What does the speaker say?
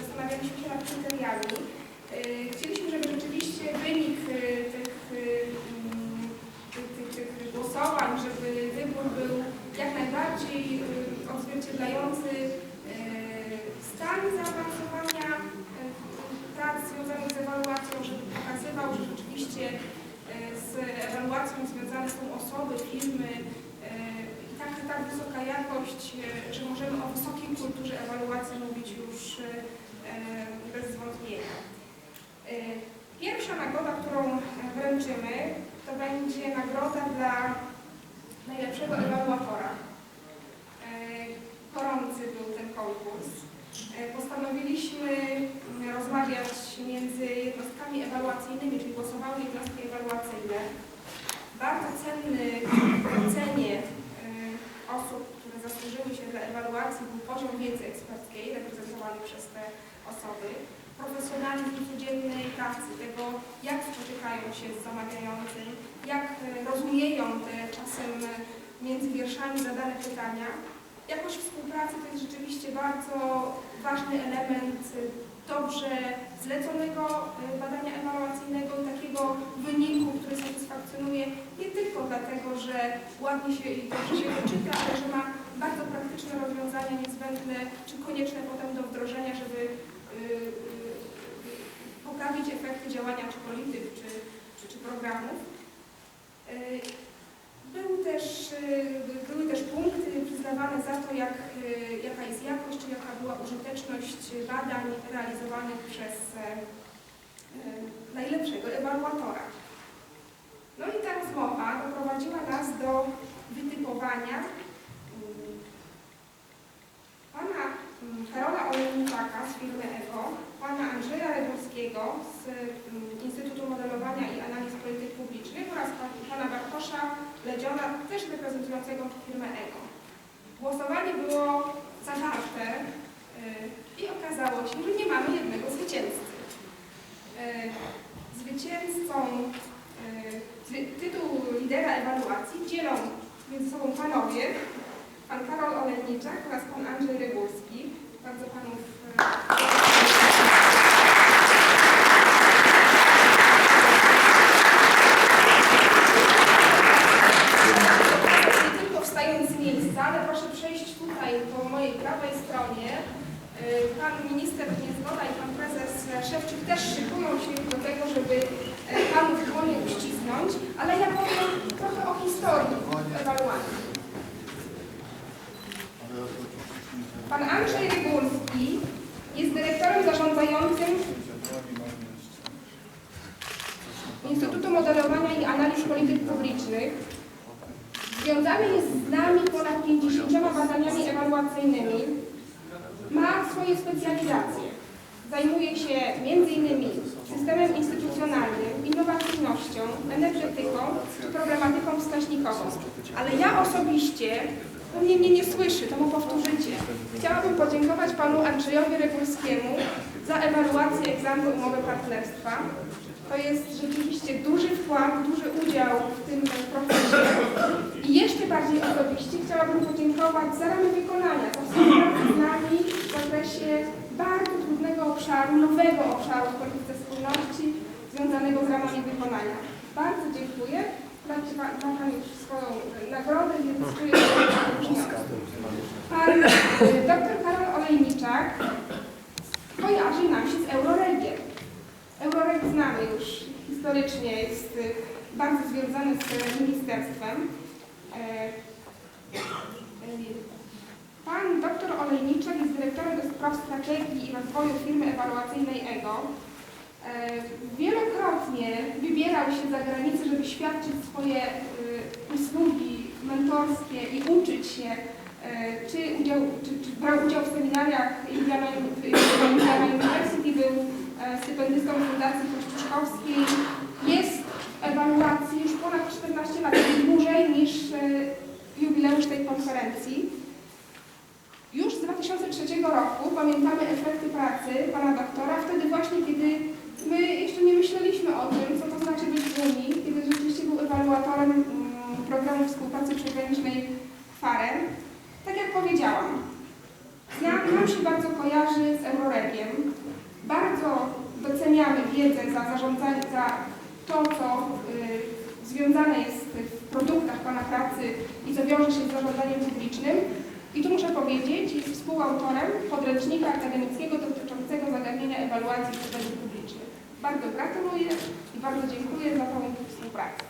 zastanawialiśmy się nad kryteriami. Y, Chcieliśmy, żeby rzeczywiście wynik y, tych, y, mm, tych, tych, tych głosowań, żeby wybór był jak najbardziej odzwierciedlający stan zaawansowania prac związanych z ewaluacją, żeby pokazywał, że rzeczywiście y, z ewaluacją związane są osoby, firmy y, i tak, tak wysoka jakość, y, że możemy o wysokiej kulturze ewaluacji mówić już y, y, bez zwątpienia. Pierwsza nagroda, którą wręczymy, to będzie nagroda dla najlepszego ewaluatora. E, Gorący był ten konkurs. E, Postanowiliśmy rozmawiać między jednostkami ewaluacyjnymi, czyli głosowały jednostki ewaluacyjne. Ewaluacji, był poziom wiedzy eksperckiej reprezentowany przez te osoby, profesjonalizm codziennej pracy, tego jak spotykają się z zamawiającym, jak e, rozumieją te czasem e, między wierszami zadane pytania. Jakość współpracy to jest rzeczywiście bardzo ważny element e, dobrze zleconego badania ewaluacyjnego takiego wyniku, który satysfakcjonuje nie tylko dlatego, że ładnie się i dobrze się to czyta, ale że ma bardzo praktyczne rozwiązania niezbędne czy konieczne potem do wdrożenia, żeby y, y, poprawić efekty działania czy polityk, czy, czy, czy programów. Y, Był też, były też punkty przyznawane za to, jak, jaka jest jakość, czy jaka była użyteczność badań realizowanych przez e, e, najlepszego ewaluatora. No i ta rozmowa doprowadziła nas do wytypowania mm, pana mm, Karola Olejniczaka z firmy ECO, pana Andrzeja Redowskiego z mm, Instytutu Modelowania i Analiz Polityk Publicznych oraz pa- pana Bartosza Ledziona, też reprezentującego firmę ECO. Głosowanie było zawarte y, i okazało się, że nie mamy jednego zwycięzcy. Y, Zwycięzcą y, tytuł lidera ewaluacji dzielą między sobą panowie, pan Karol Olejniczak oraz pan Andrzej Rygórski. Bardzo panów y, nie tylko wstając z miejsca, ale proszę przejść tutaj po mojej prawej stronie. Y, Pan minister Niezgoda i pan prezes Szewczyk też szykują się do tego, żeby e, panów dłonie uścisnąć, ale ja powiem trochę o historii ewaluacji. Pan Andrzej Rygulski jest dyrektorem zarządzającym Instytutu Modelowania i Analiz Polityk Publicznych. Związany jest z nami ponad 50 badaniami ewaluacyjnymi. Ma swoje specjalizacje. Zajmuje się m.in. systemem instytucjonalnym, innowacyjnością, energetyką czy problematyką wskaźnikową. Ale ja osobiście, pewnie mnie nie słyszy, to mu powtórzycie. Chciałabym podziękować panu Andrzejowi Regulskiemu za ewaluację egzaminu umowy partnerstwa. To jest rzeczywiście duży wkład, duży udział w tym procesie. I jeszcze bardziej osobiście chciałabym podziękować za ramy wykonania, za współpracę z nami w zakresie bardzo trudnego obszaru, nowego obszaru w polityce spójności związanego z ramami wykonania. Bardzo dziękuję. Dajcie Pan, ma Pan już swoją e, nagrodę, więc czuję. Pan e, dr Karol Olejniczak kojarzy nam się z Euroregiem. Euroreg znamy już historycznie, jest y, bardzo związany z ministerstwem. E, Pan dr Olejniczak jest dyrektorem do spraw strategii i rozwoju firmy ewaluacyjnej EGO. E, Wielokrotnie wybierał się za granicę, żeby świadczyć swoje y, usługi mentorskie i uczyć się, e, czy, udział, czy, czy brał udział w seminariach Indiana, University, był e, stypendystą Fundacji Kościuszkowskiej. Jest w ewaluacji już ponad 14 lat, czyli dłużej niż e, jubileusz tej konferencji. Już z 2003 roku pamiętamy efekty pracy pana doktora, wtedy właśnie, kiedy my jeszcze nie myśleliśmy o tym, co to znaczy być w Unii, kiedy rzeczywiście był ewaluatorem mm, programu współpracy przygranicznej FAREN. Tak jak powiedziałam, nam, nam się bardzo kojarzy z Euroregiem. Bardzo doceniamy wiedzę za zarządzanie, za to, co y, związane jest w produktach Pana pracy i co wiąże się z zarządzaniem publicznym. I tu muszę powiedzieć, jest współautorem podręcznika akademickiego dotyczącego zagadnienia ewaluacji w przestrzeni publicznej. Bardzo gratuluję i bardzo dziękuję za tą współpracę.